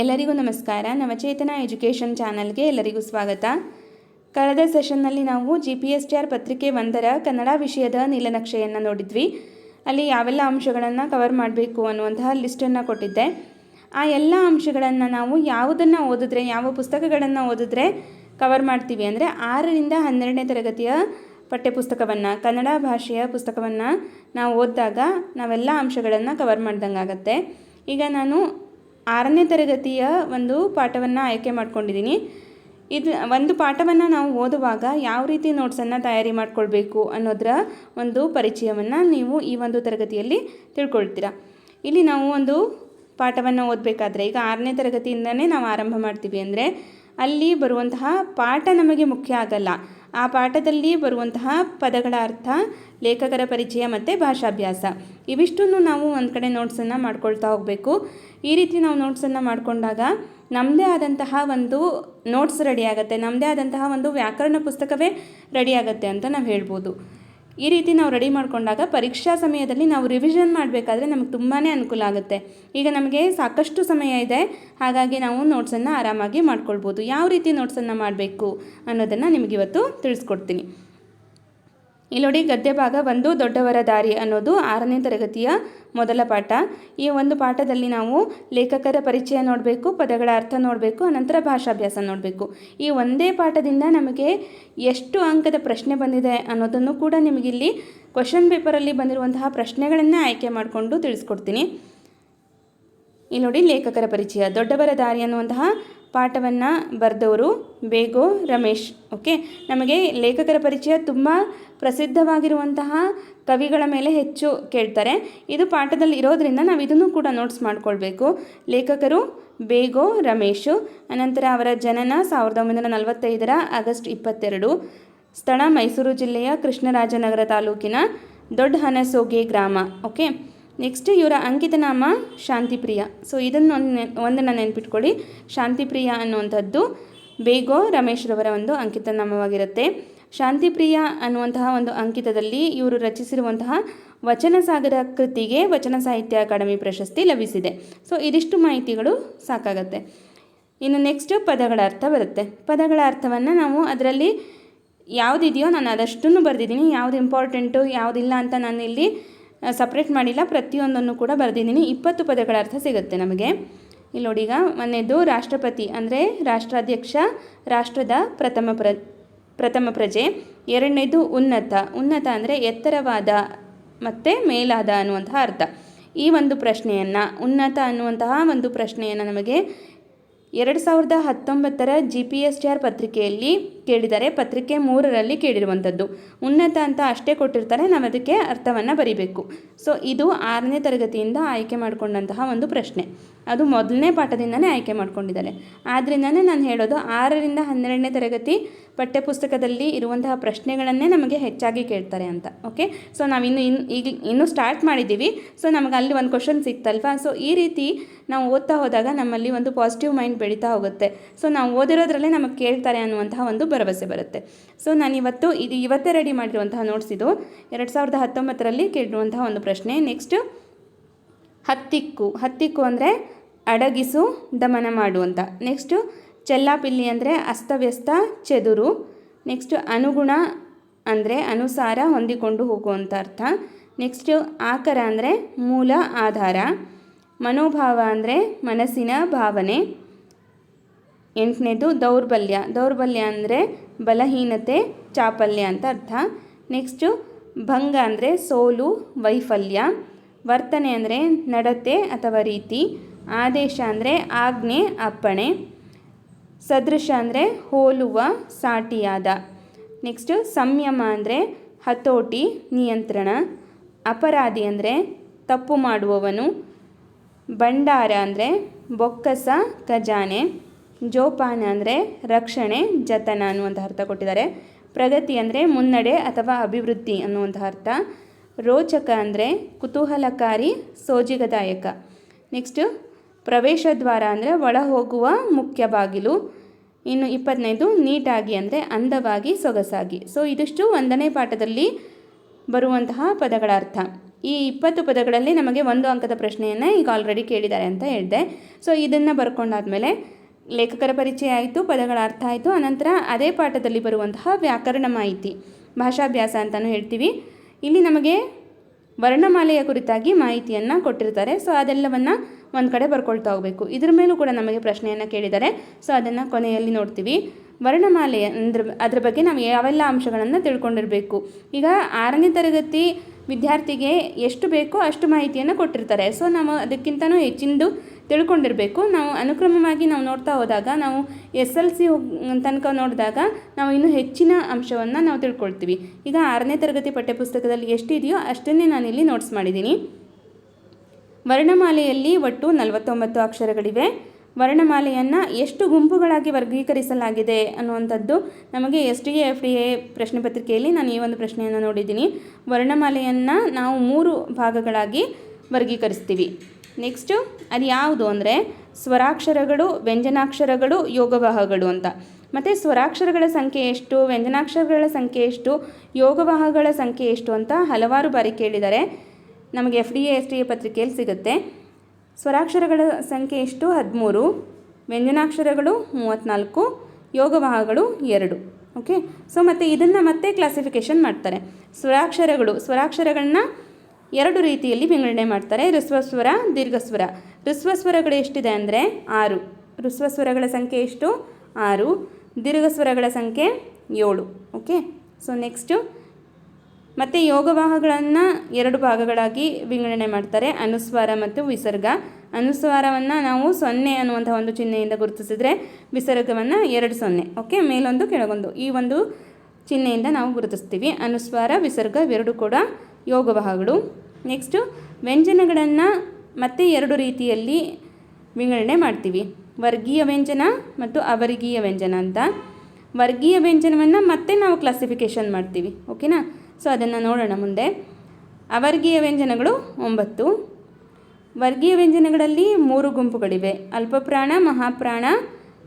ಎಲ್ಲರಿಗೂ ನಮಸ್ಕಾರ. ನವಚೇತನ ಎಜುಕೇಷನ್ ಚಾನಲ್ಗೆ ಎಲ್ಲರಿಗೂ ಸ್ವಾಗತ. ಕಳೆದ ಸೆಷನ್ನಲ್ಲಿ ನಾವು G P S T R ಪತ್ರಿಕೆ ಒಂದರ ಕನ್ನಡ ವಿಷಯದ ನೀಲನಕ್ಷೆಯನ್ನು ನೋಡಿದ್ವಿ. ಅಲ್ಲಿ ಯಾವೆಲ್ಲ ಅಂಶಗಳನ್ನು ಕವರ್ ಮಾಡಬೇಕು ಅನ್ನುವಂತಹ ಲಿಸ್ಟನ್ನು ಕೊಟ್ಟಿದ್ದೆ. ಆ ಎಲ್ಲ ಅಂಶಗಳನ್ನು ನಾವು ಯಾವುದನ್ನು ಓದಿದ್ರೆ, ಯಾವ ಪುಸ್ತಕಗಳನ್ನು ಓದಿದ್ರೆ ಕವರ್ ಮಾಡ್ತೀವಿ ಅಂದರೆ ಆರರಿಂದ ಹನ್ನೆರಡನೇ ತರಗತಿಯ ಪಠ್ಯಪುಸ್ತಕವನ್ನು, ಕನ್ನಡ ಭಾಷೆಯ ಪುಸ್ತಕವನ್ನು ನಾವು ಓದಿದಾಗ ನಾವೆಲ್ಲ ಅಂಶಗಳನ್ನು ಕವರ್ ಮಾಡ್ದಂಗಾಗತ್ತೆ. ಈಗ ನಾನು ಆರನೇ ತರಗತಿಯ ಒಂದು ಪಾಠವನ್ನು ಆಯ್ಕೆ ಮಾಡ್ಕೊಂಡಿದ್ದೀನಿ. ಇದು ಒಂದು ಪಾಠವನ್ನು ನಾವು ಓದುವಾಗ ಯಾವ ರೀತಿ ನೋಟ್ಸನ್ನು ತಯಾರಿ ಮಾಡಿಕೊಳ್ಬೇಕು ಅನ್ನೋದರ ಒಂದು ಪರಿಚಯವನ್ನು ನೀವು ಈ ಒಂದು ತರಗತಿಯಲ್ಲಿ ತಿಳ್ಕೊಳ್ತೀರಾ. ಇಲ್ಲಿ ನಾವು ಒಂದು ಪಾಠವನ್ನು ಓದಬೇಕಾದ್ರೆ ಈಗ ಆರನೇ ತರಗತಿಯಿಂದನೇ ನಾವು ಆರಂಭ ಮಾಡ್ತೀವಿ ಅಂದರೆ ಅಲ್ಲಿ ಬರುವಂತಹ ಪಾಠ ನಮಗೆ ಮುಖ್ಯ ಆಗಲ್ಲ. ಆ ಪಾಠದಲ್ಲಿ ಬರುವಂತಹ ಪದಗಳ ಅರ್ಥ, ಲೇಖಕರ ಪರಿಚಯ ಮತ್ತು ಭಾಷಾಭ್ಯಾಸ. ಇವಿಷ್ಟನ್ನು ನಾವು ಒಂದು ಕಡೆ ನೋಟ್ಸನ್ನು ಮಾಡ್ಕೊಳ್ತಾ ಹೋಗಬೇಕು. ಈ ರೀತಿ ನಾವು ನೋಟ್ಸನ್ನು ಮಾಡಿಕೊಂಡಾಗ ನಮ್ಮದೇ ಆದಂತಹ ಒಂದು ನೋಟ್ಸ್ ರೆಡಿ ಆಗುತ್ತೆ. ನಮ್ಮದೇ ಆದಂತಹ ಒಂದು ವ್ಯಾಕರಣ ಪುಸ್ತಕವೇ ರೆಡಿ ಆಗುತ್ತೆ ಅಂತ ನಾವು ಹೇಳ್ಬೋದು. ಈ ರೀತಿ ನಾವು ರೆಡಿ ಮಾಡಿಕೊಂಡಾಗ ಪರೀಕ್ಷಾ ಸಮಯದಲ್ಲಿ ನಾವು ರಿವಿಷನ್ ಮಾಡಬೇಕಾದ್ರೆ ನಮಗೆ ತುಂಬಾ ಅನುಕೂಲ ಆಗುತ್ತೆ. ಈಗ ನಮಗೆ ಸಾಕಷ್ಟು ಸಮಯ ಇದೆ. ಹಾಗಾಗಿ ನಾವು ನೋಟ್ಸನ್ನು ಆರಾಮಾಗಿ ಮಾಡ್ಕೊಳ್ಬೋದು. ಯಾವ ರೀತಿ ನೋಟ್ಸನ್ನು ಮಾಡಬೇಕು ಅನ್ನೋದನ್ನು ನಿಮಗಿವತ್ತು ತಿಳಿಸ್ಕೊಡ್ತೀನಿ. ಇಲ್ಲಿ ನೋಡಿ ಗದ್ಯ ಭಾಗ ಒಂದು ದೊಡ್ಡವರ ದಾರಿ ಅನ್ನೋದು ಆರನೇ ತರಗತಿಯ ಮೊದಲ ಪಾಠ. ಈ ಒಂದು ಪಾಠದಲ್ಲಿ ನಾವು ಲೇಖಕರ ಪರಿಚಯ ನೋಡಬೇಕು, ಪದಗಳ ಅರ್ಥ ನೋಡಬೇಕು, ಅನಂತರ ಭಾಷಾಭ್ಯಾಸ ನೋಡಬೇಕು. ಈ ಒಂದೇ ಪಾಠದಿಂದ ನಮಗೆ ಎಷ್ಟು ಅಂಕದ ಪ್ರಶ್ನೆ ಬಂದಿದೆ ಅನ್ನೋದನ್ನು ಕೂಡ ನಿಮಗಿಲ್ಲಿ ಕ್ವಶನ್ ಪೇಪರಲ್ಲಿ ಬಂದಿರುವಂತಹ ಪ್ರಶ್ನೆಗಳನ್ನೇ ಆಯ್ಕೆ ಮಾಡಿಕೊಂಡು ತಿಳಿಸ್ಕೊಡ್ತೀನಿ. ಇಲ್ಲಿ ನೋಡಿ ಲೇಖಕರ ಪರಿಚಯ. ದೊಡ್ಡವರ ದಾರಿ ಅನ್ನುವಂತಹ ಪಾಠವನ್ನು ಬರೆದವರು ಬೇಗೋ, ರಮೇಶ್ ಓಕೆ ನಮಗೆ ಲೇಖಕರ ಪರಿಚಯ ತುಂಬ ಪ್ರಸಿದ್ಧವಾಗಿರುವಂತಹ ಕವಿಗಳ ಮೇಲೆ ಹೆಚ್ಚು ಕೇಳ್ತಾರೆ. ಇದು ಪಾಠದಲ್ಲಿ ಇರೋದ್ರಿಂದ ನಾವು ಇದನ್ನು ಕೂಡ ನೋಟ್ಸ್ ಮಾಡಿಕೊಳ್ಬೇಕು. ಲೇಖಕರು ಬೇಗೋ ರಮೇಶು, ಅನಂತರ ಅವರ ಜನನ ಸಾವಿರದ ಒಂಬೈನೂರ ನಲವತ್ತೈದರ ಆಗಸ್ಟ್ ಇಪ್ಪತ್ತೆರಡು. ಸ್ಥಳ ಮೈಸೂರು ಜಿಲ್ಲೆಯ ಕೃಷ್ಣರಾಜನಗರ ತಾಲೂಕಿನ ದೊಡ್ಡ ಹನಸೋಗೆ ಗ್ರಾಮ. ಓಕೆ? ನೆಕ್ಸ್ಟ್ ಇವರ ಅಂಕಿತನಾಮ ಶಾಂತಿಪ್ರಿಯ. ಸೊ ಇದನ್ನು ಒಂದು ಒಂದನ್ನು ನೆನ್ಪಿಟ್ಕೊಳ್ಳಿ. ಶಾಂತಿಪ್ರಿಯ ಅನ್ನುವಂಥದ್ದು ಬೇಗೋ ರಮೇಶ್ರವರ ಒಂದು ಅಂಕಿತನಾಮವಾಗಿರುತ್ತೆ ಶಾಂತಿಪ್ರಿಯ ಅನ್ನುವಂತಹ ಒಂದು ಅಂಕಿತದಲ್ಲಿ ಇವರು ರಚಿಸಿರುವಂತಹ ವಚನ ಸಾಗರ ಕೃತಿಗೆ ವಚನ ಸಾಹಿತ್ಯ ಅಕಾಡೆಮಿ ಪ್ರಶಸ್ತಿ ಲಭಿಸಿದೆ. ಸೊ ಇದಿಷ್ಟು ಮಾಹಿತಿಗಳು ಸಾಕಾಗತ್ತೆ. ಇನ್ನು ನೆಕ್ಸ್ಟ್ ಪದಗಳ ಅರ್ಥ ಬರುತ್ತೆ. ಪದಗಳ ಅರ್ಥವನ್ನು ನಾವು ಅದರಲ್ಲಿ ಯಾವುದಿದೆಯೋ ನಾನು ಅದಷ್ಟನ್ನು ಬರೆದಿದ್ದೀನಿ, ಯಾವುದು ಇಂಪಾರ್ಟೆಂಟು ಯಾವುದಿಲ್ಲ ಅಂತ ನಾನು ಇಲ್ಲಿ ಸಪ್ರೇಟ್ ಮಾಡಿಲ್ಲ, ಪ್ರತಿಯೊಂದನ್ನು ಕೂಡ ಬರೆದಿದ್ದೀನಿ. ಇಪ್ಪತ್ತು ಪದಗಳ ಅರ್ಥ ಸಿಗುತ್ತೆ ನಮಗೆ. ಇಲ್ಲಿ ನೋಡಿಗ ಮೊನ್ನೆದು ರಾಷ್ಟ್ರಪತಿ ಅಂದರೆ ರಾಷ್ಟ್ರಾಧ್ಯಕ್ಷ, ರಾಷ್ಟ್ರದ ಪ್ರಥಮ ಪ್ರ ಪ್ರಥಮ ಪ್ರಜೆ. ಎರಡನೇದು ಉನ್ನತ. ಉನ್ನತ ಅಂದರೆ ಎತ್ತರವಾದ ಮತ್ತು ಮೇಲಾದ ಅನ್ನುವಂತಹ ಅರ್ಥ. ಈ ಒಂದು ಪ್ರಶ್ನೆಯನ್ನು, ಉನ್ನತ ಅನ್ನುವಂತಹ ಒಂದು ಪ್ರಶ್ನೆಯನ್ನು ನಮಗೆ ಎರಡು ಸಾವಿರದ ಹತ್ತೊಂಬತ್ತರ G P S T R ಪತ್ರಿಕೆಯಲ್ಲಿ ಕೇಳಿದ್ದಾರೆ ಪತ್ರಿಕೆ ಮೂರರಲ್ಲಿ ಕೇಳಿರುವಂಥದ್ದು. ಉನ್ನತ ಅಂತ ಅಷ್ಟೇ ಕೊಟ್ಟಿರ್ತಾರೆ, ನಾವು ಅದಕ್ಕೆ ಅರ್ಥವನ್ನು ಬರಿಬೇಕು. ಸೊ ಇದು ಆರನೇ ತರಗತಿಯಿಂದ ಆಯ್ಕೆ ಮಾಡಿಕೊಂಡಂತಹ ಒಂದು ಪ್ರಶ್ನೆ. ಅದು ಮೊದಲನೇ ಪಾಠದಿಂದನೇ ಆಯ್ಕೆ ಮಾಡ್ಕೊಂಡಿದ್ದಾರೆ. ಆದ್ದರಿಂದನೇ ನಾನು ಹೇಳೋದು ಆರರಿಂದ ಹನ್ನೆರಡನೇ ತರಗತಿ ಪಠ್ಯಪುಸ್ತಕದಲ್ಲಿ ಇರುವಂತಹ ಪ್ರಶ್ನೆಗಳನ್ನೇ ನಮಗೆ ಹೆಚ್ಚಾಗಿ ಕೇಳ್ತಾರೆ ಅಂತ, ಓಕೆ? ಸೊ ನಾವಿನ್ನು ಇನ್ನು ಈಗ ಇನ್ನೂ ಸ್ಟಾರ್ಟ್ ಮಾಡಿದ್ದೀವಿ. ಸೊ ನಮಗೆ ಅಲ್ಲಿ ಒಂದು ಕ್ವಶನ್ ಸಿಕ್ತಲ್ವಾ? ಸೊ ಈ ರೀತಿ ನಾವು ಓದ್ತಾ ಹೋದಾಗ ನಮ್ಮಲ್ಲಿ ಒಂದು ಪಾಸಿಟಿವ್ ಮೈಂಡ್ ಬೆಳೀತಾ ಹೋಗುತ್ತೆ. ಸೊ ನಾವು ಓದಿರೋದ್ರಲ್ಲೇ ನಮಗೆ ಕೇಳ್ತಾರೆ ಅನ್ನುವಂತಹ ಒಂದು ಭರವಸೆ ಬರುತ್ತೆ. ಸೊ ನಾನಿವತ್ತು ಇದು ಇವತ್ತೇ ರೆಡಿ ಮಾಡಿರುವಂತಹ ನೋಟ್ಸ್ ಇದು. ಎರಡು ಸಾವಿರದ ಹತ್ತೊಂಬತ್ತರಲ್ಲಿ ಕೇಳಿರುವಂತಹ ಒಂದು ಪ್ರಶ್ನೆ. ನೆಕ್ಸ್ಟ್ ಹತ್ತಿಕ್ಕು. ಹತ್ತಿಕ್ಕು ಅಂದರೆ ಅಡಗಿಸು ದಮನ ಮಾಡು ಅಂತ. ನೆಕ್ಸ್ಟು ಚೆಲ್ಲಾಪಿಲ್ಲಿ ಅಂದರೆ ಅಸ್ತವ್ಯಸ್ತ, ಚೆದುರು. ನೆಕ್ಸ್ಟು ಅನುಗುಣ ಅಂದರೆ ಅನುಸಾರ ಹೊಂದಿಕೊಂಡು ಹೋಗುವಂಥ ಅರ್ಥ. ನೆಕ್ಸ್ಟು ಆಕರ ಅಂದರೆ ಮೂಲ ಆಧಾರ. ಮನೋಭಾವ ಅಂದರೆ ಮನಸ್ಸಿನ ಭಾವನೆ. ಎಂಟನೇದು ದೌರ್ಬಲ್ಯ. ದೌರ್ಬಲ್ಯ ಅಂದರೆ ಬಲಹೀನತೆ, ಚಾಪಲ್ಯ ಅಂತ ಅರ್ಥ. ನೆಕ್ಸ್ಟು ಭಂಗ ಅಂದರೆ ಸೋಲು, ವೈಫಲ್ಯ. ವರ್ತನೆ ಅಂದರೆ ನಡತೆ ಅಥವಾ ರೀತಿ. ಆದೇಶ ಅಂದರೆ ಆಜ್ಞೆ, ಅಪ್ಪಣೆ, ಸದೃಶ ಅಂದರೆ ಹೋಲುವ, ಸಾಟಿಯಾದ. ನೆಕ್ಸ್ಟು ಸಂಯಮ ಅಂದರೆ ಹತೋಟಿ, ನಿಯಂತ್ರಣ. ಅಪರಾಧಿ ಅಂದರೆ ತಪ್ಪು ಮಾಡುವವನು. ಭಂಡಾರ ಅಂದರೆ ಬೊಕ್ಕಸ, ಖಜಾನೆ. ಜೋಪಾನ ಅಂದರೆ ರಕ್ಷಣೆ, ಜತನ ಅನ್ನುವಂಥ ಅರ್ಥ ಕೊಟ್ಟಿದ್ದಾರೆ. ಪ್ರಗತಿ ಅಂದರೆ ಮುನ್ನಡೆ ಅಥವಾ ಅಭಿವೃದ್ಧಿ ಅನ್ನುವಂಥ ಅರ್ಥ. ರೋಚಕ ಅಂದರೆ ಕುತೂಹಲಕಾರಿ, ಸೋಜಿಗದಾಯಕ. ನೆಕ್ಸ್ಟು ಪ್ರವೇಶ ದ್ವಾರ ಅಂದರೆ ಒಳ ಹೋಗುವ ಮುಖ್ಯ ಬಾಗಿಲು. ಇನ್ನು ಇಪ್ಪತ್ತನೇದು ನೀಟಾಗಿ ಅಂದರೆ ಅಂದವಾಗಿ ಸೊಗಸಾಗಿ. ಸೊ ಇದಿಷ್ಟು ಒಂದನೇ ಪಾಠದಲ್ಲಿ ಬರುವಂತಹ ಪದಗಳ ಅರ್ಥ. ಈ ಇಪ್ಪತ್ತು ಪದಗಳಲ್ಲಿ ನಮಗೆ ಒಂದು ಅಂಕದ ಪ್ರಶ್ನೆಯನ್ನು ಈಗ ಆಲ್ರೆಡಿ ಕೇಳಿದ್ದಾರೆ ಅಂತ ಹೇಳಿದೆ. ಸೊ ಇದನ್ನು ಬರ್ಕೊಂಡಾದ್ಮೇಲೆ ಲೇಖಕರ ಪರಿಚಯ ಆಯಿತು, ಪದಗಳ ಅರ್ಥ ಆಯಿತು, ಅನಂತರ ಅದೇ ಪಾಠದಲ್ಲಿ ಬರುವಂತಹ ವ್ಯಾಕರಣ ಮಾಹಿತಿ, ಭಾಷಾಭ್ಯಾಸ ಅಂತಲೂ ಹೇಳ್ತೀವಿ. ಇಲ್ಲಿ ನಮಗೆ ವರ್ಣಮಾಲೆಯ ಕುರಿತಾಗಿ ಮಾಹಿತಿಯನ್ನು ಕೊಟ್ಟಿರ್ತಾರೆ. ಸೊ ಅದೆಲ್ಲವನ್ನು ಒಂದು ಕಡೆ ಬರ್ಕೊಳ್ತಾ ಹೋಗಬೇಕು. ಇದ್ರ ಮೇಲೂ ಕೂಡ ನಮಗೆ ಪ್ರಶ್ನೆಯನ್ನು ಕೇಳಿದ್ದಾರೆ. ಸೊ ಅದನ್ನು ಕೊನೆಯಲ್ಲಿ ನೋಡ್ತೀವಿ. ವರ್ಣಮಾಲೆ ಅಂದ್ರೆ, ಅದ್ರ ಬಗ್ಗೆ ನಾವು ಯಾವೆಲ್ಲ ಅಂಶಗಳನ್ನು ತಿಳ್ಕೊಂಡಿರಬೇಕು? ಈಗ ಆರನೇ ತರಗತಿ ವಿದ್ಯಾರ್ಥಿಗೆ ಎಷ್ಟು ಬೇಕೋ ಅಷ್ಟು ಮಾಹಿತಿಯನ್ನು ಕೊಟ್ಟಿರ್ತಾರೆ. ಸೊ ನಾವು ಅದಕ್ಕಿಂತನೂ ಹೆಚ್ಚಿಂದು ತಿಳ್ಕೊಂಡಿರಬೇಕು. ನಾವು ಅನುಕ್ರಮವಾಗಿ ನಾವು ನೋಡ್ತಾ ಹೋದಾಗ, ನಾವು ಎಸ್ ಎಲ್ ಸಿ ತನಕ ನೋಡಿದಾಗ ನಾವು ಇನ್ನೂ ಹೆಚ್ಚಿನ ಅಂಶವನ್ನು ನಾವು ತಿಳ್ಕೊಳ್ತೀವಿ. ಈಗ ಆರನೇ ತರಗತಿ ಪಠ್ಯಪುಸ್ತಕದಲ್ಲಿ ಎಷ್ಟಿದೆಯೋ ಅಷ್ಟನ್ನೇ ನಾನಿಲ್ಲಿ ನೋಟ್ಸ್ ಮಾಡಿದ್ದೀನಿ. ವರ್ಣಮಾಲೆಯಲ್ಲಿ ಒಟ್ಟು ನಲವತ್ತೊಂಬತ್ತು ಅಕ್ಷರಗಳಿವೆ. ವರ್ಣಮಾಲೆಯನ್ನು ಎಷ್ಟು ಗುಂಪುಗಳಾಗಿ ವರ್ಗೀಕರಿಸಲಾಗಿದೆ ಅನ್ನುವಂಥದ್ದು ನಮಗೆ S D F D A ಪ್ರಶ್ನೆ ಪತ್ರಿಕೆಯಲ್ಲಿ ನಾನು ಈ ಒಂದು ಪ್ರಶ್ನೆಯನ್ನು ನೋಡಿದ್ದೀನಿ. ವರ್ಣಮಾಲೆಯನ್ನು ನಾವು ಮೂರು ಭಾಗಗಳಾಗಿ ವರ್ಗೀಕರಿಸ್ತೀವಿ. ನೆಕ್ಸ್ಟು ಅದು ಯಾವುದು ಅಂದರೆ ಸ್ವರಾಕ್ಷರಗಳು, ವ್ಯಂಜನಾಕ್ಷರಗಳು, ಯೋಗವಾಹಗಳು ಅಂತ. ಮತ್ತು ಸ್ವರಾಕ್ಷರಗಳ ಸಂಖ್ಯೆ ಎಷ್ಟು, ವ್ಯಂಜನಾಕ್ಷರಗಳ ಸಂಖ್ಯೆ ಎಷ್ಟು, ಯೋಗವಾಹಗಳ ಸಂಖ್ಯೆ ಎಷ್ಟು ಅಂತ ಹಲವಾರು ಬಾರಿ ಕೇಳಿದ್ದಾರೆ. ನಮಗೆ F D A S D A ಪತ್ರಿಕೆಯಲ್ಲಿ ಸಿಗುತ್ತೆ. ಸ್ವರಾಕ್ಷರಗಳ ಸಂಖ್ಯೆ ಎಷ್ಟು? ಹದಿಮೂರು. ವ್ಯಂಜನಾಕ್ಷರಗಳು ಮೂವತ್ತ್ನಾಲ್ಕು ಯೋಗವಾಹಗಳು ಎರಡು. ಓಕೆ ಸೊ ಮತ್ತು ಇದನ್ನು ಮತ್ತೆ ಕ್ಲಾಸಿಫಿಕೇಷನ್ ಮಾಡ್ತಾರೆ. ಸ್ವರಾಕ್ಷರಗಳು, ಸ್ವರಾಕ್ಷರಗಳನ್ನ ಎರಡು ರೀತಿಯಲ್ಲಿ ವಿಂಗಡಣೆ ಮಾಡ್ತಾರೆ. ಋಸ್ವಸ್ವರ, ದೀರ್ಘಸ್ವರ. ಋಸ್ವಸ್ವರಗಳು ಎಷ್ಟಿದೆ ಅಂದರೆ? ಆರು. ಋಸ್ವಸ್ವರಗಳ ಸಂಖ್ಯೆ ಎಷ್ಟು? ಆರು. ದೀರ್ಘಸ್ವರಗಳ ಸಂಖ್ಯೆ ಏಳು. ಓಕೆ ಸೊ ನೆಕ್ಸ್ಟು ಮತ್ತು ಯೋಗವಾಹಗಳನ್ನು ಎರಡು ಭಾಗಗಳಾಗಿ ವಿಂಗಡಣೆ ಮಾಡ್ತಾರೆ, ಅನುಸ್ವಾರ ಮತ್ತು ವಿಸರ್ಗ. ಅನುಸ್ವಾರವನ್ನು ನಾವು ಸೊನ್ನೆ ಅನ್ನುವಂಥ ಒಂದು ಚಿಹ್ನೆಯಿಂದ ಗುರುತಿಸಿದರೆ ವಿಸರ್ಗವನ್ನು ಎರಡು ಸೊನ್ನೆ. ಓಕೆ ಮೇಲೊಂದು ಕೆಳಗೊಂದು. ಈ ಒಂದು ಚಿಹ್ನೆಯಿಂದ ನಾವು ಗುರುತಿಸ್ತೀವಿ. ಅನುಸ್ವಾರ, ವಿಸರ್ಗ ಇವೆರಡು ಕೂಡ ಯೋಗವಾಹಗಳು. ನೆಕ್ಸ್ಟು ವ್ಯಂಜನಗಳನ್ನು ಮತ್ತೆ ಎರಡು ರೀತಿಯಲ್ಲಿ ವಿಂಗಡಣೆ ಮಾಡ್ತೀವಿ. ವರ್ಗೀಯ ವ್ಯಂಜನ ಮತ್ತು ಅವರ್ಗೀಯ ವ್ಯಂಜನ ಅಂತ. ವರ್ಗೀಯ ವ್ಯಂಜನವನ್ನು ಮತ್ತೆ ನಾವು ಕ್ಲಾಸಿಫಿಕೇಷನ್ ಮಾಡ್ತೀವಿ. ಓಕೆನಾ ಸೊ ಅದನ್ನು ನೋಡೋಣ ಮುಂದೆ. ಅವರ್ಗೀಯ ವ್ಯಂಜನಗಳು ಒಂಬತ್ತು. ವರ್ಗೀಯ ವ್ಯಂಜನಗಳಲ್ಲಿ ಮೂರು ಗುಂಪುಗಳಿವೆ. ಅಲ್ಪಪ್ರಾಣ, ಮಹಾಪ್ರಾಣ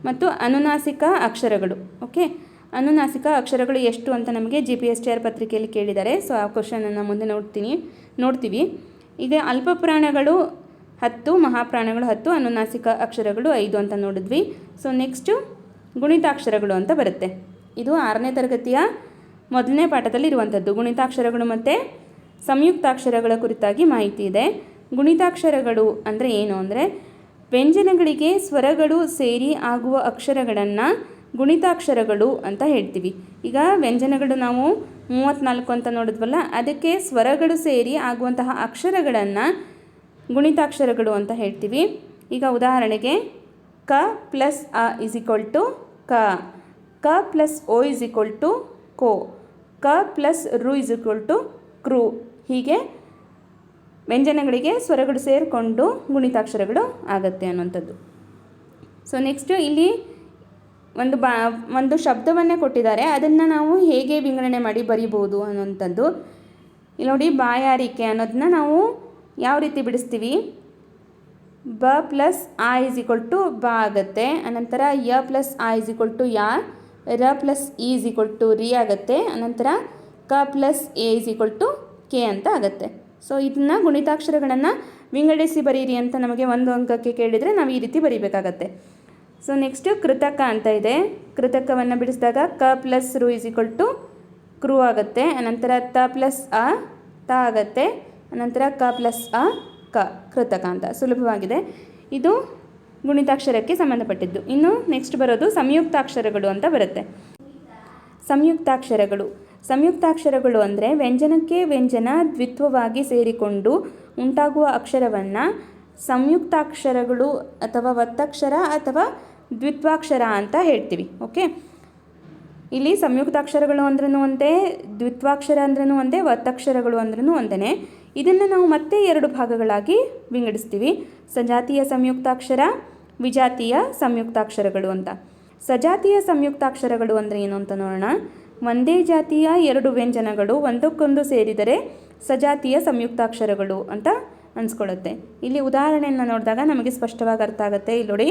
ಮತ್ತು ಅನುನಾಸಿಕ ಅಕ್ಷರಗಳು. ಓಕೆ? ಅನುನಾಸಿಕ ಅಕ್ಷರಗಳು ಎಷ್ಟು ಅಂತ ನಮಗೆ ಜಿ ಪಿ ಎಸ್ ಟಿ ಪತ್ರಿಕೆಯಲ್ಲಿ ಕೇಳಿದ್ದಾರೆ. ಸೊ ಆ ಕ್ವಶನನ್ನು ಮುಂದೆ ನೋಡ್ತೀನಿ, ನೋಡ್ತೀವಿ. ಈಗ ಅಲ್ಪಪ್ರಾಣಗಳು ಹತ್ತು, ಮಹಾಪ್ರಾಣಗಳು ಹತ್ತು, ಅನುನಾಸಿಕ ಅಕ್ಷರಗಳು ಐದು ಅಂತ ನೋಡಿದ್ವಿ. ಸೊ ನೆಕ್ಸ್ಟು ಗುಣಿತಾಕ್ಷರಗಳು ಅಂತ ಬರುತ್ತೆ. ಇದು ಆರನೇ ತರಗತಿಯ ಮೊದಲನೇ ಪಾಠದಲ್ಲಿ ಇರುವಂಥದ್ದು ಗುಣಿತಾಕ್ಷರಗಳು ಮತ್ತು ಸಂಯುಕ್ತಾಕ್ಷರಗಳ ಕುರಿತಾಗಿ ಮಾಹಿತಿ ಇದೆ. ಗುಣಿತಾಕ್ಷರಗಳು ಅಂದರೆ ಏನು ಅಂದರೆ, ವ್ಯಂಜನಗಳಿಗೆ ಸ್ವರಗಳು ಸೇರಿ ಆಗುವ ಅಕ್ಷರಗಳನ್ನು ಗುಣಿತಾಕ್ಷರಗಳು ಅಂತ ಹೇಳ್ತೀವಿ. ಈಗ ವ್ಯಂಜನಗಳು ನಾವು ಮೂವತ್ತ್ನಾಲ್ಕು ಅಂತ ನೋಡಿದ್ವಲ್ಲ, ಅದಕ್ಕೆ ಸ್ವರಗಳು ಸೇರಿ ಆಗುವಂತಹ ಅಕ್ಷರಗಳನ್ನು ಗುಣಿತಾಕ್ಷರಗಳು ಅಂತ ಹೇಳ್ತೀವಿ. ಈಗ ಉದಾಹರಣೆಗೆ, ಕ ಪ್ಲಸ್ ಅ ಇಸ್ ಟು ಕ. ಕ ಪ್ಲಸ್ ಓ ಇಸ್ ಟು ಕೋ. ಕ ಪ್ಲಸ್ ರು ಇಸ್ ಈಕ್ವಲ್ ಟು ಕ್ರೂ ಹೀಗೆ ವ್ಯಂಜನಗಳಿಗೆ ಸ್ವರಗಳು ಸೇರಿಕೊಂಡು ಗುಣಿತಾಕ್ಷರಗಳು ಆಗತ್ತೆ ಅನ್ನೋಂಥದ್ದು ಸೊ ನೆಕ್ಸ್ಟು ಇಲ್ಲಿ ಒಂದು ಬಾ, ಒಂದು ಶಬ್ದವನ್ನೇ ಕೊಟ್ಟಿದ್ದಾರೆ. ಅದನ್ನು ನಾವು ಹೇಗೆ ವಿಂಗಡಣೆ ಮಾಡಿ ಬರಿಬೋದು ಅನ್ನೋಂಥದ್ದು ಇಲ್ಲಿ ನೋಡಿ, ಬಾಯಾರಿಕೆ ಅನ್ನೋದನ್ನ ನಾವು ಯಾವ ರೀತಿ ಬಿಡಿಸ್ತೀವಿ? ಬ ಪ್ಲಸ್ ಆ ಇಸ್ ಈಕ್ವಲ್ ಟು ಬ ಆಗುತ್ತೆ. ಅನಂತರ ಯ ಪ್ಲಸ್ ಆ ಇಸ್ ಈಕ್ವಲ್ ಟು ಯಾ. ರ ಪ್ಲಸ್ ಇ ಇಸ್ ಈಕ್ವಲ್ ಟು ರಿ ಆಗುತ್ತೆ. ಅನಂತರ ಕ ಪ್ಲಸ್ ಎ ಇಸ್ ಈಕ್ವಲ್ ಟು ಕೆ ಅಂತ ಆಗುತ್ತೆ. ಸೊ ಇದನ್ನ ಗುಣಿತಾಕ್ಷರಗಳನ್ನು ವಿಂಗಡಿಸಿ ಬರೀರಿ ಅಂತ ನಮಗೆ ಒಂದು ಅಂಕಕ್ಕೆ ಕೇಳಿದರೆ ನಾವು ಈ ರೀತಿ ಬರೀಬೇಕಾಗತ್ತೆ. ಸೊ ನೆಕ್ಸ್ಟು ಕೃತಕ ಅಂತ ಇದೆ. ಕೃತಕವನ್ನು ಬಿಡಿಸಿದಾಗ ಕ ಪ್ಲಸ್ ರು ಇಸ್ ಈಕ್ವಲ್ ಟು ಕ್ರೂ ಆಗುತ್ತೆ. ಅನಂತರ ತ ಪ್ಲಸ್ ಅ, ತ ಆಗುತ್ತೆ. ಅನಂತರ ಕ ಪ್ಲಸ್ ಅ, ಕ ಕೃತಕ ಅಂತ ಸುಲಭವಾಗಿದೆ. ಇದು ಗುಣಿತಾಕ್ಷರಕ್ಕೆ ಸಂಬಂಧಪಟ್ಟಿದ್ದು. ಇನ್ನು ನೆಕ್ಸ್ಟ್ ಬರೋದು ಸಂಯುಕ್ತಾಕ್ಷರಗಳು ಅಂತ ಬರುತ್ತೆ. ಸಂಯುಕ್ತಾಕ್ಷರಗಳು. ಸಂಯುಕ್ತಾಕ್ಷರಗಳು ಅಂದರೆ ವ್ಯಂಜನಕ್ಕೆ ವ್ಯಂಜನ ದ್ವಿತ್ವವಾಗಿ ಸೇರಿಕೊಂಡು ಉಂಟಾಗುವ ಅಕ್ಷರವನ್ನು ಸಂಯುಕ್ತಾಕ್ಷರಗಳು ಅಥವಾ ಒತ್ತಕ್ಷರ ಅಥವಾ ದ್ವಿತ್ವಾಕ್ಷರ ಅಂತ ಹೇಳ್ತೀವಿ. ಓಕೆ ಇಲ್ಲಿ ಸಂಯುಕ್ತಾಕ್ಷರಗಳು ಅಂದ್ರೂ ಒಂದೇ ದ್ವಿತ್ವಾಕ್ಷರ ಅಂದ್ರೂ ಒಂದೇ ಒತ್ತಕ್ಷರಗಳು ಅಂದ್ರೂ ಒಂದೇ ಇದನ್ನು ನಾವು ಮತ್ತೆ ಎರಡು ಭಾಗಗಳಾಗಿ ವಿಂಗಡಿಸ್ತೀವಿ. ಸಜಾತಿಯ ಸಂಯುಕ್ತಾಕ್ಷರ, ವಿಜಾತಿಯ ಸಂಯುಕ್ತಾಕ್ಷರಗಳು ಅಂತ. ಸಜಾತಿಯ ಸಂಯುಕ್ತಾಕ್ಷರಗಳು ಅಂದರೆ ಏನು ಅಂತ ನೋಡೋಣ. ಒಂದೇ ಜಾತಿಯ ಎರಡು ವ್ಯಂಜನಗಳು ಒಂದಕ್ಕೊಂದು ಸೇರಿದರೆ ಸಜಾತಿಯ ಸಂಯುಕ್ತಾಕ್ಷರಗಳು ಅಂತ ಅನ್ಸ್ಕೊಳ್ಳುತ್ತೆ. ಇಲ್ಲಿ ಉದಾಹರಣೆಯನ್ನು ನೋಡಿದಾಗ ನಮಗೆ ಸ್ಪಷ್ಟವಾಗಿ ಅರ್ಥ ಆಗುತ್ತೆ. ಇಲ್ಲಿ ನೋಡಿ,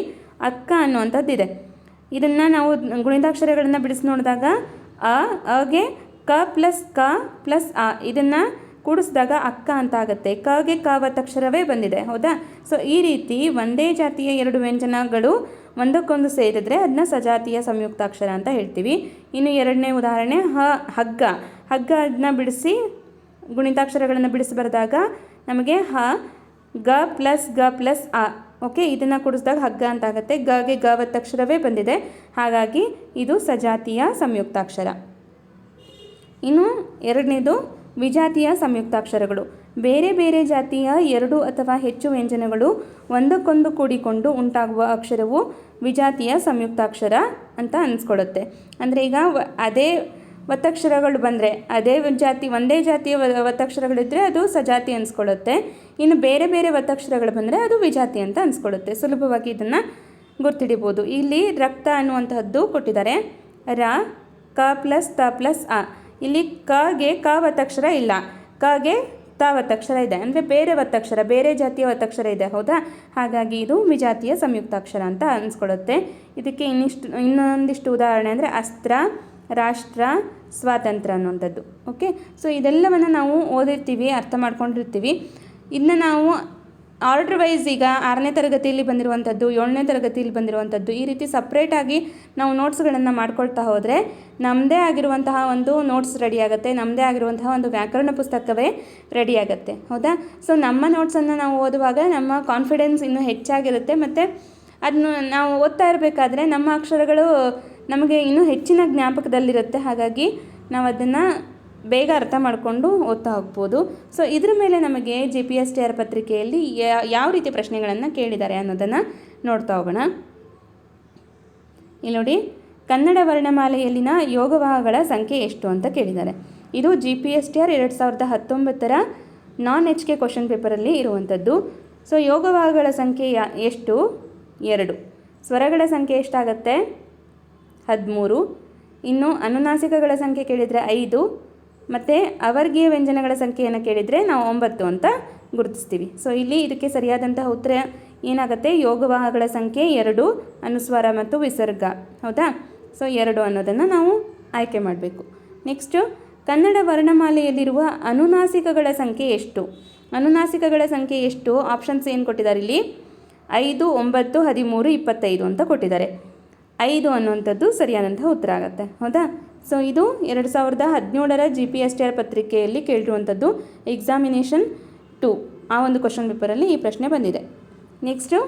ಅಕ್ಕ ಅನ್ನುವಂಥದ್ದಿದೆ. ಇದನ್ನು ನಾವು ಗುಣಿತಾಕ್ಷರಗಳನ್ನು ಬಿಡಿಸಿ ನೋಡಿದಾಗ, ಅ ಅಗೆ ಕ ಪ್ಲಸ್ ಕ ಪ್ಲಸ್ ಆ ಇದನ್ನು ಕೂಡಿಸಿದಾಗ ಅಕ್ಕ ಅಂತ ಆಗುತ್ತೆ. ಕಗೆ ಕ ಒತ್ತಕ್ಷರವೇ ಬಂದಿದೆ. ಹೌದಾ? ಸೊ ಈ ರೀತಿ ಒಂದೇ ಜಾತಿಯ ಎರಡು ವ್ಯಂಜನಗಳು ಒಂದಕ್ಕೊಂದು ಸೇರಿದ್ರೆ ಅದನ್ನ ಸಜಾತಿಯ ಸಂಯುಕ್ತಾಕ್ಷರ ಅಂತ ಹೇಳ್ತೀವಿ. ಇನ್ನು ಎರಡನೇ ಉದಾಹರಣೆ ಹ, ಹಗ್ಗ. ಹಗ್ಗ ಅದನ್ನ ಬಿಡಿಸಿ, ಗುಣಿತಾಕ್ಷರಗಳನ್ನು ಬಿಡಿಸಿ ಬರೆದಾಗ ನಮಗೆ ಹ, ಗ ಪ್ಲಸ್ ಗ ಪ್ಲಸ್ ಅ, ಓಕೆ? ಇದನ್ನು ಕೂಡಿಸಿದಾಗ ಹಗ್ಗ ಅಂತ ಆಗುತ್ತೆ. ಗಗೆ ಗವತ್ತಕ್ಷರವೇ ಬಂದಿದೆ. ಹಾಗಾಗಿ ಇದು ಸಜಾತಿಯ ಸಂಯುಕ್ತಾಕ್ಷರ. ಇನ್ನು ಎರಡನೇದು ವಿಜಾತಿಯ ಸಂಯುಕ್ತಾಕ್ಷರಗಳು. ಬೇರೆ ಬೇರೆ ಜಾತಿಯ ಎರಡು ಅಥವಾ ಹೆಚ್ಚು ವ್ಯಂಜನಗಳು ಒಂದಕ್ಕೊಂದು ಕೂಡಿಕೊಂಡು ಉಂಟಾಗುವ ಅಕ್ಷರವು ವಿಜಾತಿಯ ಸಂಯುಕ್ತಾಕ್ಷರ ಅಂತ ಅನಿಸ್ಕೊಳ್ಳುತ್ತೆ ಅಂದರೆ ಈಗ ಅದೇ ಒತ್ತಕ್ಷರಗಳು ಬಂದರೆ, ಅದೇ ಜಾತಿ, ಒಂದೇ ಜಾತಿಯ ಒತ್ತಕ್ಷರಗಳಿದ್ದರೆ ಅದು ಸಜಾತಿ ಅನಿಸ್ಕೊಳ್ಳುತ್ತೆ ಇನ್ನು ಬೇರೆ ಬೇರೆ ಒತ್ತಕ್ಷರಗಳು ಬಂದರೆ ಅದು ವಿಜಾತಿ ಅಂತ ಅನಿಸ್ಕೊಳ್ಳುತ್ತೆ ಸುಲಭವಾಗಿ ಇದನ್ನು ಗುರ್ತಿಡಿಬೋದು. ಇಲ್ಲಿ ರಕ್ತ ಅನ್ನುವಂಥದ್ದು ಕೊಟ್ಟಿದ್ದಾರೆ. ರ, ಕ, ಪ್ಲಸ್, ತ, ಪ್ಲಸ್, ಅ. ಇಲ್ಲಿ ಕಗೆ ಕ ಒತ್ತಕ್ಷರ ಇಲ್ಲ. ಕಗೆ ತ ಒತ್ತಕ್ಷರ ಇದೆ. ಅಂದರೆ ಬೇರೆ ಒತ್ತಕ್ಷರ ಬೇರೆ ಜಾತಿಯ ಒತ್ತಕ್ಷರ ಇದೆ, ಹೌದಾ? ಹಾಗಾಗಿ ಇದು ವಿಜಾತಿಯ ಸಂಯುಕ್ತಾಕ್ಷರ ಅಂತ ಅನಿಸ್ಕೊಳ್ಳುತ್ತೆ. ಇದಕ್ಕೆ ಇನ್ನಿಷ್ಟು, ಇನ್ನೊಂದಿಷ್ಟು ಉದಾಹರಣೆ ಅಂದರೆ ಅಸ್ತ್ರ, ರಾಷ್ಟ್ರ, ಸ್ವಾತಂತ್ರ್ಯ ಅನ್ನುವಂಥದ್ದು. ಓಕೆ ಸೊ ಇದೆಲ್ಲವನ್ನು ನಾವು ಓದಿರ್ತೀವಿ, ಅರ್ಥ ಮಾಡ್ಕೊಂಡಿರ್ತೀವಿ. ಇದನ್ನ ನಾವು ಆರ್ಡ್ರ್ ವೈಸ್ ಈಗ ಆರನೇ ತರಗತಿಯಲ್ಲಿ ಬಂದಿರುವಂಥದ್ದು, ಏಳನೇ ತರಗತಿಯಲ್ಲಿ ಬಂದಿರುವಂಥದ್ದು, ಈ ರೀತಿ ಸಪ್ರೇಟಾಗಿ ನಾವು ನೋಟ್ಸ್ಗಳನ್ನು ಮಾಡ್ಕೊಳ್ತಾ ಹೋದರೆ ನಮ್ಮದೇ ಆಗಿರುವಂತಹ ಒಂದು ನೋಟ್ಸ್ ರೆಡಿ ಆಗುತ್ತೆ ನಮ್ಮದೇ ಆಗಿರುವಂತಹ ಒಂದು ವ್ಯಾಕರಣ ಪುಸ್ತಕವೇ ರೆಡಿ ಆಗುತ್ತೆ, ಹೌದಾ? ಸೊ ನಮ್ಮ ನೋಟ್ಸನ್ನು ನಾವು ಓದುವಾಗ ನಮ್ಮ ಕಾನ್ಫಿಡೆನ್ಸ್ ಇನ್ನೂ ಹೆಚ್ಚಾಗಿರುತ್ತೆ ಮತ್ತು ಅದನ್ನು ನಾವು ಓದ್ತಾ ಇರಬೇಕಾದ್ರೆ ನಮ್ಮ ಅಕ್ಷರಗಳು ನಮಗೆ ಇನ್ನೂ ಹೆಚ್ಚಿನ ಜ್ಞಾಪಕದಲ್ಲಿರುತ್ತೆ, ಹಾಗಾಗಿ ನಾವು ಅದನ್ನು ಬೇಗ ಅರ್ಥ ಮಾಡಿಕೊಂಡು ಓದ್ತಾ ಹೋಗ್ಬೋದು. ಸೊ ಇದ್ರ ಮೇಲೆ ನಮಗೆ G P S T R ಪತ್ರಿಕೆಯಲ್ಲಿ ಯಾವ ರೀತಿ ಪ್ರಶ್ನೆಗಳನ್ನು ಕೇಳಿದ್ದಾರೆ ಅನ್ನೋದನ್ನು ನೋಡ್ತಾ ಹೋಗೋಣ. ಇಲ್ಲಿ ನೋಡಿ, ಕನ್ನಡ ವರ್ಣಮಾಲೆಯಲ್ಲಿನ ಯೋಗವಾಹಗಳ ಸಂಖ್ಯೆ ಎಷ್ಟು ಅಂತ ಕೇಳಿದ್ದಾರೆ. ಇದು G P S T R ಎರಡು ಸಾವಿರದ ಹತ್ತೊಂಬತ್ತರ ನಾನ್ ಎಚ್ ಕೆ ಕ್ವಶನ್ ಪೇಪರಲ್ಲಿ ಇರುವಂಥದ್ದು. ಸೊ ಯೋಗವಾಹಗಳ ಸಂಖ್ಯೆ ಎಷ್ಟು? ಎರಡು. ಸ್ವರಗಳ ಸಂಖ್ಯೆ ಎಷ್ಟಾಗತ್ತೆ? ಹದಿಮೂರು. ಇನ್ನು ಅನುನಾಸಿಕಗಳ ಸಂಖ್ಯೆ ಕೇಳಿದರೆ ಐದು. ಮತ್ತು ಅವರ್ಗೀಯ ವ್ಯಂಜನಗಳ ಸಂಖ್ಯೆಯನ್ನು ಕೇಳಿದರೆ ನಾವು ಒಂಬತ್ತು ಅಂತ ಗುರುತಿಸ್ತೀವಿ. ಸೊ ಇಲ್ಲಿ ಇದಕ್ಕೆ ಸರಿಯಾದಂತಹ ಉತ್ತರ ಏನಾಗುತ್ತೆ? ಯೋಗವಾಹಗಳ ಸಂಖ್ಯೆ ಎರಡು, ಅನುಸ್ವಾರ ಮತ್ತು ವಿಸರ್ಗ. ಹೌದಾ? ಸೊ ಎರಡು ಅನ್ನೋದನ್ನು ನಾವು ಆಯ್ಕೆ ಮಾಡಬೇಕು. ನೆಕ್ಸ್ಟು ಕನ್ನಡ ವರ್ಣಮಾಲೆಯಲ್ಲಿರುವ ಅನುನಾಸಿಕಗಳ ಸಂಖ್ಯೆ ಎಷ್ಟು? ಅನುನಾಸಿಕಗಳ ಸಂಖ್ಯೆ ಎಷ್ಟು? ಆಪ್ಷನ್ಸ್ ಏನು ಕೊಟ್ಟಿದ್ದಾರೆ ಇಲ್ಲಿ? ಐದು, ಒಂಬತ್ತು, ಹದಿಮೂರು, ಇಪ್ಪತ್ತೈದು ಅಂತ ಕೊಟ್ಟಿದ್ದಾರೆ. ಐದು ಅನ್ನುವಂಥದ್ದು ಸರಿಯಾದಂತಹ ಉತ್ತರ ಆಗುತ್ತೆ. ಹೌದಾ? ಸೊ ಇದು ಎರಡು ಸಾವಿರದ ಹದಿನೇಳರ G P S T R ಪತ್ರಿಕೆಯಲ್ಲಿ ಕೇಳಿರುವಂಥದ್ದು ಎಕ್ಸಾಮಿನೇಷನ್ ಟು ಆ ಒಂದು ಕ್ವಶನ್ ಪೇಪರಲ್ಲಿ ಈ ಪ್ರಶ್ನೆ ಬಂದಿದೆ. ನೆಕ್ಸ್ಟು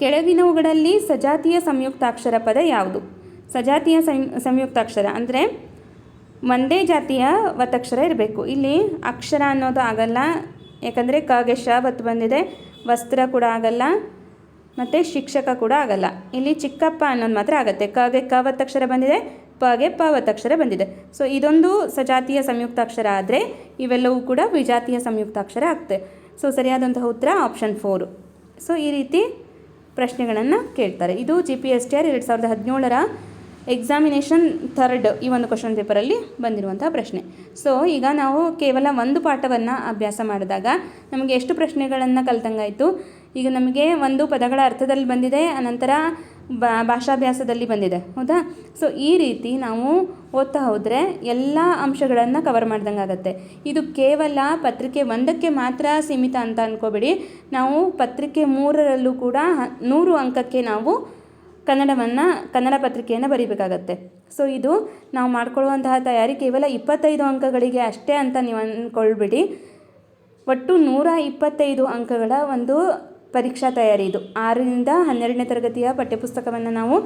ಕೆಳಗಿನವುಗಳಲ್ಲಿ ಸಜಾತಿಯ ಸಂಯುಕ್ತಾಕ್ಷರ ಪದ ಯಾವುದು? ಸಜಾತಿಯ ಸಂಯುಕ್ತಾಕ್ಷರ ಅಂದರೆ ಒಂದೇ ಜಾತಿಯ ಒತ್ತಕ್ಷರ ಇರಬೇಕು. ಇಲ್ಲಿ ಅಕ್ಷರ ಅನ್ನೋದು ಆಗಲ್ಲ, ಯಾಕಂದರೆ ಕಗೆ ಶ ಬತ್ತು ಬಂದಿದೆ, ವಸ್ತ್ರ ಕೂಡ ಆಗಲ್ಲ ಮತ್ತು ಶಿಕ್ಷಕ ಕೂಡ ಆಗಲ್ಲ. ಇಲ್ಲಿ ಚಿಕ್ಕಪ್ಪ ಅನ್ನೋದು ಮಾತ್ರ ಆಗುತ್ತೆ. ಕಗೆ ಕವತ್ತಕ್ಷರ ಬಂದಿದೆ ಪಗೆ ಪ ಒತ್ತಕ್ಷರ ಬಂದಿದೆ. ಸೊ ಇದೊಂದು ಸಜಾತಿಯ ಸಂಯುಕ್ತಾಕ್ಷರ ಆದರೆ ಇವೆಲ್ಲವೂ ಕೂಡ ವಿಜಾತಿಯ ಸಂಯುಕ್ತಾಕ್ಷರ ಆಗ್ತದೆ. ಸೊ ಸರಿಯಾದಂತಹ ಉತ್ತರ ಆಪ್ಷನ್ ಫೋರು ಸೊ ಈ ರೀತಿ ಪ್ರಶ್ನೆಗಳನ್ನು ಕೇಳ್ತಾರೆ. ಇದು G P S T R ಎರಡು ಸಾವಿರದ ಹದಿನೇಳರ ಎಕ್ಸಾಮಿನೇಷನ್ ಥರ್ಡ್ ಈ ಒಂದು ಕ್ವಶನ್ ಪೇಪರಲ್ಲಿ ಬಂದಿರುವಂಥ ಪ್ರಶ್ನೆ. ಸೊ ಈಗ ನಾವು ಕೇವಲ ಒಂದು ಪಾಠವನ್ನು ಅಭ್ಯಾಸ ಮಾಡಿದಾಗ ನಮಗೆ ಎಷ್ಟು ಪ್ರಶ್ನೆಗಳನ್ನು ಕಲ್ತಂಗಾಯಿತು? ಈಗ ನಮಗೆ ಒಂದು ಪದಗಳ ಅರ್ಥದಲ್ಲಿ ಬಂದಿದೆ, ಅನಂತರ ಭಾಷಾಭ್ಯಾಸದಲ್ಲಿ ಬಂದಿದೆ. ಹೌದಾ? ಸೊ ಈ ರೀತಿ ನಾವು ಓದ್ತಾ ಹೋದರೆ ಎಲ್ಲ ಅಂಶಗಳನ್ನು ಕವರ್ ಮಾಡ್ದಂಗೆ ಆಗುತ್ತೆ ಇದು ಕೇವಲ ಪತ್ರಿಕೆ ಒಂದಕ್ಕೆ ಮಾತ್ರ ಸೀಮಿತ ಅಂತ ಅಂದ್ಕೋಬೇಡಿ ನಾವು ಪತ್ರಿಕೆ ಮೂರರಲ್ಲೂ ಕೂಡ ನೂರು ಅಂಕಕ್ಕೆ ನಾವು ಕನ್ನಡವನ್ನು, ಕನ್ನಡ ಪತ್ರಿಕೆಯನ್ನು ಬರೀಬೇಕಾಗತ್ತೆ. ಸೊ ಇದು ನಾವು ಮಾಡ್ಕೊಳ್ಳುವಂತಹ ತಯಾರಿ ಕೇವಲ ಇಪ್ಪತ್ತೈದು ಅಂಕಗಳಿಗೆ ಅಷ್ಟೇ ಅಂತ ನೀವು ಅಂದ್ಕೊಳ್ಬೇಡಿ ಒಟ್ಟು ನೂರ ಇಪ್ಪತ್ತೈದು ಅಂಕಗಳ ಒಂದು ಪರೀಕ್ಷಾ ತಯಾರಿ ಇದು. ಆರರಿಂದ ಹನ್ನೆರಡನೇ ತರಗತಿಯ ಪಠ್ಯಪುಸ್ತಕವನ್ನು ನಾವು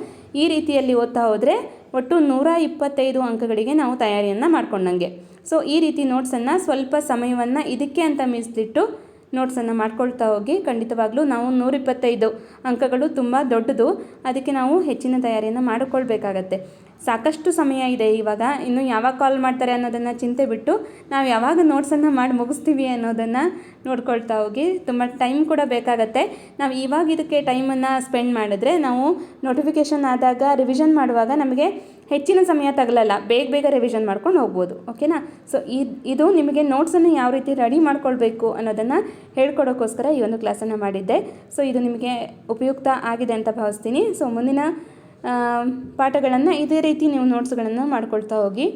ಈ ರೀತಿಯಲ್ಲಿ ಓದ್ತಾ ಹೋದರೆ ಒಟ್ಟು ನೂರ ಇಪ್ಪತ್ತೈದು ಅಂಕಗಳಿಗೆ ನಾವು ತಯಾರಿಯನ್ನು ಮಾಡ್ಕೊಂಡಂಗೆ. ಸೊ ಈ ರೀತಿ ನೋಟ್ಸನ್ನು ಸ್ವಲ್ಪ ಸಮಯವನ್ನು ಇದಕ್ಕೆ ಅಂತ ಮೀಸಲಿಟ್ಟು ನೋಟ್ಸನ್ನು ಮಾಡ್ಕೊಳ್ತಾ ಹೋಗಿ ಖಂಡಿತವಾಗ್ಲೂ ನಾವು ನೂರಿಪ್ಪತ್ತೈದು ಅಂಕಗಳು ತುಂಬ ದೊಡ್ಡದು. ಅದಕ್ಕೆ ನಾವು ಹೆಚ್ಚಿನ ತಯಾರಿಯನ್ನು ಮಾಡಿಕೊಳ್ಬೇಕಾಗತ್ತೆ. ಸಾಕಷ್ಟು ಸಮಯ ಇದೆ ಇವಾಗ. ಇನ್ನು ಯಾವಾಗ ಕಾಲ್ ಮಾಡ್ತಾರೆ ಅನ್ನೋದನ್ನು ಚಿಂತೆ ಬಿಟ್ಟು ನಾವು ಯಾವಾಗ ನೋಟ್ಸನ್ನು ಮಾಡಿ ಮುಗಿಸ್ತೀವಿ ಅನ್ನೋದನ್ನು ನೋಡ್ಕೊಳ್ತಾ ಹೋಗಿ. ತುಂಬ ಟೈಮ್ ಕೂಡ ಬೇಕಾಗತ್ತೆ. ನಾವು ಇವಾಗ ಇದಕ್ಕೆ ಟೈಮನ್ನು ಸ್ಪೆಂಡ್ ಮಾಡಿದ್ರೆ ನಾವು ನೋಟಿಫಿಕೇಷನ್ ಆದಾಗ ರಿವಿಷನ್ ಮಾಡುವಾಗ ನಮಗೆ ಹೆಚ್ಚಿನ ಸಮಯ ತಗಲಲ್ಲ. ಬೇಗ ಬೇಗ ರಿವಿಷನ್ ಮಾಡ್ಕೊಂಡು ಹೋಗ್ಬೋದು. ಓಕೆನಾ? ಸೊ ಇದು ನಿಮಗೆ ನೋಟ್ಸನ್ನು ಯಾವ ರೀತಿ ರೆಡಿ ಮಾಡ್ಕೊಳ್ಬೇಕು ಅನ್ನೋದನ್ನು ಹೇಳ್ಕೊಡೋಕ್ಕೋಸ್ಕರ ಈ ಒಂದು ಕ್ಲಾಸನ್ನು ಮಾಡಿದ್ದೆ. ಸೊ ಇದು ನಿಮಗೆ ಉಪಯುಕ್ತ ಆಗಿದೆ ಅಂತ ಭಾವಿಸ್ತೀನಿ. ಸೊ ಮುಂದಿನ ಪಾಠಗಳನ್ನು ಇದೇ ರೀತಿ ನೀವು ನೋಟ್ಸ್ಗಳನ್ನು ಮಾಡ್ಕೊಳ್ತಾ ಹೋಗಿ,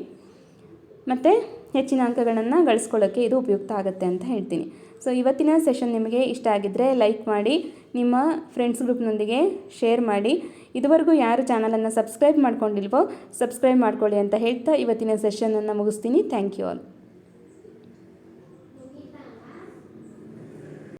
ಮತ್ತು ಹೆಚ್ಚಿನ ಅಂಕಗಳನ್ನು ಗಳಿಸ್ಕೊಳ್ಳೋಕ್ಕೆ ಇದು ಉಪಯುಕ್ತ ಆಗುತ್ತೆ ಅಂತ ಹೇಳ್ತೀನಿ. ಸೊ ಇವತ್ತಿನ ಸೆಷನ್ ನಿಮಗೆ ಇಷ್ಟ ಆಗಿದ್ದರೆ ಲೈಕ್ ಮಾಡಿ, ನಿಮ್ಮ ಫ್ರೆಂಡ್ಸ್ ಗ್ರೂಪ್ನೊಂದಿಗೆ ಶೇರ್ ಮಾಡಿ. ಇದುವರೆಗೂ ಯಾರು ಚಾನಲನ್ನು ಸಬ್ಸ್ಕ್ರೈಬ್ ಮಾಡ್ಕೊಂಡಿಲ್ವೋ ಸಬ್ಸ್ಕ್ರೈಬ್ ಮಾಡ್ಕೊಳ್ಳಿ ಅಂತ ಹೇಳ್ತಾ ಇವತ್ತಿನ ಸೆಷನನ್ನು ಮುಗಿಸ್ತೀನಿ. Thank you all